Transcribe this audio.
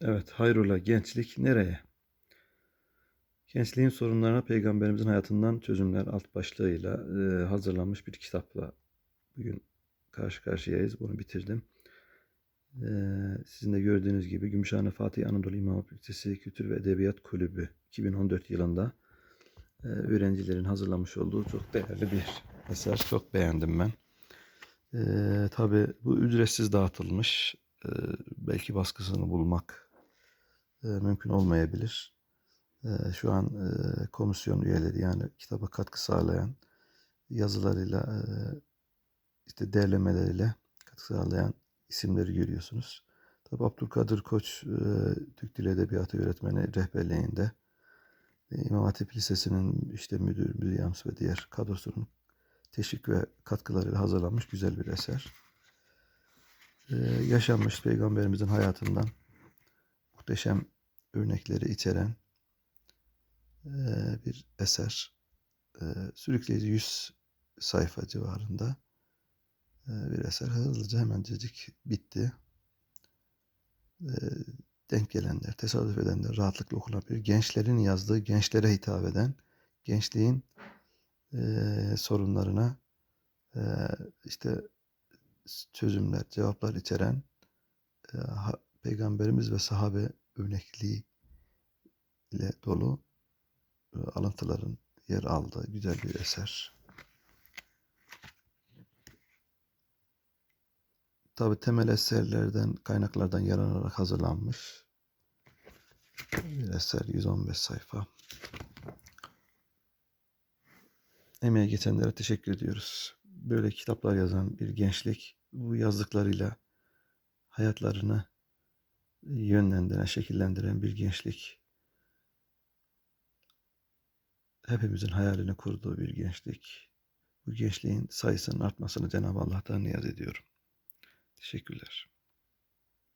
Evet, hayrola gençlik nereye? Gençliğin sorunlarına Peygamberimizin hayatından çözümler alt başlığıyla hazırlanmış bir kitapla bugün karşı karşıyayız. Bunu bitirdim. Sizin de gördüğünüz gibi Gümüşhane Fatih Anadolu İmam Hatip Kültür ve Edebiyat Kulübü 2014 yılında öğrencilerin hazırlamış olduğu çok değerli bir eser. Çok beğendim ben. E, tabii bu ücretsiz dağıtılmış. E, belki baskısını bulmak e, mümkün olmayabilir. E, şu an e, komisyon üyeleri yani kitaba katkı sağlayan yazılarıyla e, işte derlemeleriyle katkı sağlayan isimleri görüyorsunuz. Tabi Abdülkadir Koç e, Türk Dili Edebiyatı öğretmeni rehberliğinde İmam Hatip Lisesi'nin işte müdür, müdür ve diğer kadrosunun teşvik ve katkılarıyla hazırlanmış güzel bir eser. E, yaşanmış peygamberimizin hayatından muhteşem örnekleri içeren bir eser. Sürükleyici 100 sayfa civarında bir eser. Hızlıca hemencecik bitti. Denk gelenler, tesadüf edenler rahatlıkla okunabilir. Gençlerin yazdığı, gençlere hitap eden, gençliğin sorunlarına işte çözümler, cevaplar içeren peygamberimiz ve sahabe örnekliği ile dolu e, alıntıların yer aldığı güzel bir eser. Tabi temel eserlerden, kaynaklardan yararlanarak hazırlanmış bir eser 115 sayfa. Emeğe geçenlere teşekkür ediyoruz. Böyle kitaplar yazan bir gençlik bu yazdıklarıyla hayatlarını yönlendiren, şekillendiren bir gençlik. Hepimizin hayalini kurduğu bir gençlik. Bu gençliğin sayısının artmasını Cenab-ı Allah'tan niyaz ediyorum. Teşekkürler.